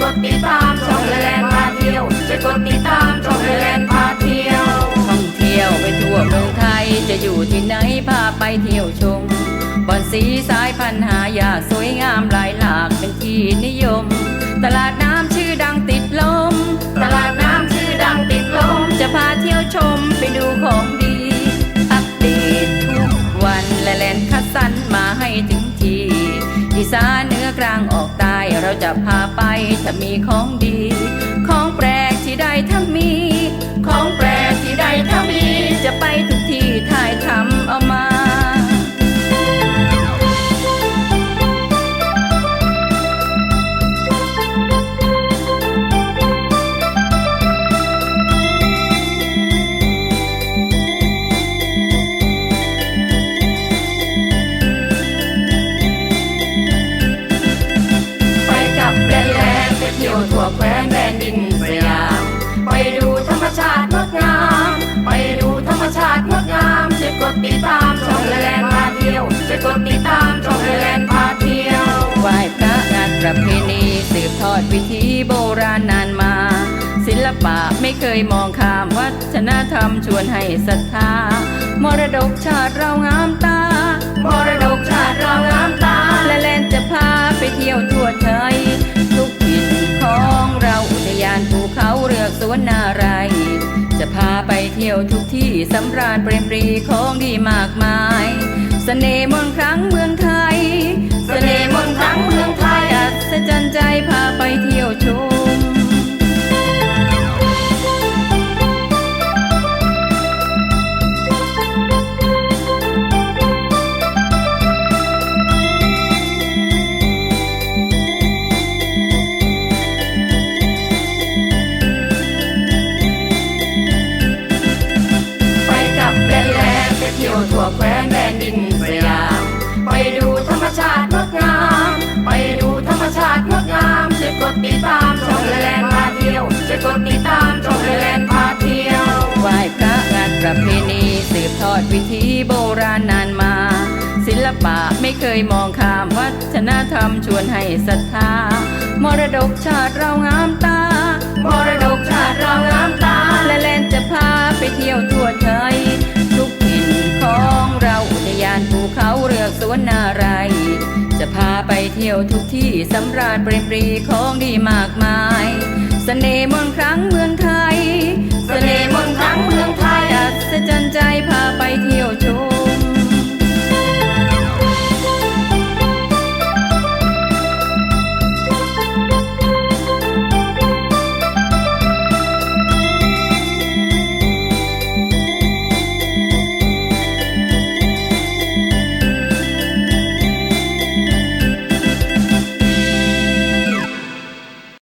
กดติดตามช่องแลนพาเที่ยวช่วยกดติดตามช่องแลนพาเที่ยวท่องเที่ยวไปทั่วเมืองไทยจะอยู่ที่ไหนพาไปเที่ยวชมบอนสีสายพันหายาสวยงามหลายหลากเป็นที่นิยม ตลาดน้ำชื่อดังติดลม ตลาดน้ำชื่อดังติดลม จะพาเที่ยวชมไปดูของดี อัปเดตทุกวันและแลนคัดสันมาให้ถึงที่อีสานเนื้อกลางออกต้ จะพาไป ถ้ามีของดี งามจะกดติดตามช่องแลนพาเที่ยวจะกดติดตามช่องแลนพาเที่ยวไหว้พระงานประเพณีสืบทอดวิถีโบราณนานมา ศิลปะไม่เคยมองข้ามวัฒนธรรมชวนให้ศรัทธามรดกชาติเรางามตามรดกชาติเรางามตาและแลนจะพาไปเที่ยวทั่วไทยทุกถิ่นของเราอุทยานภูเขาเรือกสวนนารายจะ พาไปเที่ยวทุกที่สำราญเปรมปรีของดีมากมายเสน่ห์มนครั้งเมืองไทย ปะไม่เคยมองข้ามวัฒนธรรมชวนให้ศรัทธามรดกชาติเรางามตามรดกชาติเรางามตา และแลนจะพาไปเที่ยวทั่วไทย ทุกถิ่นของเราอุทยานภูเขาเรือกสวนนารายจะพาไปเที่ยวทุกที่สำราญเปรมปรีของดีมากมายเสน่ห์มนครั้งเมืองไทย เสน่ห์มนครั้งเมืองไทยสะใจพาไป